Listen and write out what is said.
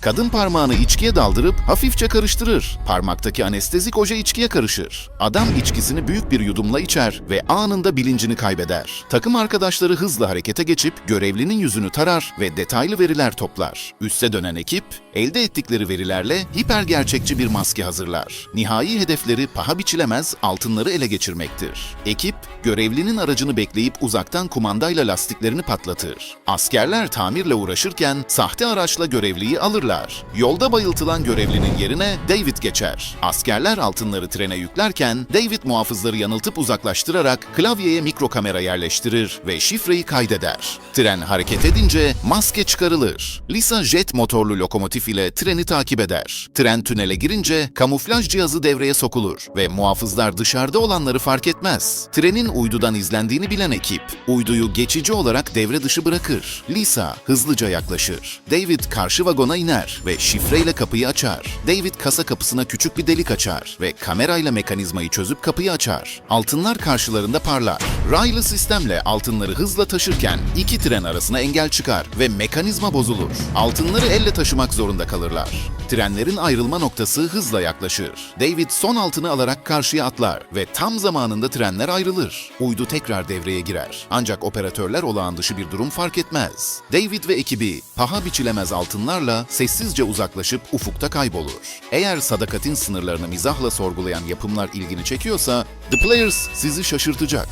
Kadın parmağını içkiye daldırıp hafifçe karıştırır. Parmaktaki anestezik oje içkiye karışır. Adam içkisini büyük bir yudumla içer ve anında bilincini kaybeder. Takım arkadaşları hızla harekete geçip görevlinin yüzünü tarar ve detaylı veriler toplar. Üste dönen ekip, elde ettikleri verilerle hiper gerçekçi bir maske hazırlar. Nihai hedefleri paha biçilemez altınları ele geçirmektir. Ekip, görevlinin aracını bekleyip uzaktan kumandayla lastiklerini patlatır. Askerler tamirle uğraşırken sahte araçla görevliyi alırlar. Yolda bayıltılan görevlinin yerine David geçer. Askerler altınları trene yüklerken David muhafızları yanıltıp uzaklaştırarak klavyeye mikro kamera yerleştirir ve şifreyi kaydeder. Tren hareket edince maske çıkarılır. Lisa jet motorlu lokomotif ile treni takip eder. Tren tünele girince kamuflaj cihazı devreye sokulur ve muhafızlar dışarıda olanları fark etmez. Trenin uydudan izlendiğini bilen ekip, uyduyu geçici olarak devre dışı bırakır. Lisa hızlıca yaklaşır. David karşı vagona iner ve şifreyle kapıyı açar. David kasa kapısına küçük bir delik açar ve kamerayla mekanizmayı çözüp kapıyı açar. Altınlar karşılarında parlar. Raylı sistemle altınları hızla taşırken iki tren arasına engel çıkar ve mekanizma bozulur. Altınları elle taşımak zorunda kalırlar. Trenlerin ayrılma noktası hızla yaklaşır. David son altını alarak karşıya atlar ve tam zamanında trenler ayrılır. Uydu tekrar devreye girer. Ancak operatörler olağan dışı bir durum fark etmez. David ve ekibi paha biçilemez altınlarla sessizce uzaklaşıp ufukta kaybolur. Eğer sadakatin sınırlarını mizahla sorgulayan yapımlar ilgini çekiyorsa The Players sizi şaşırtacak.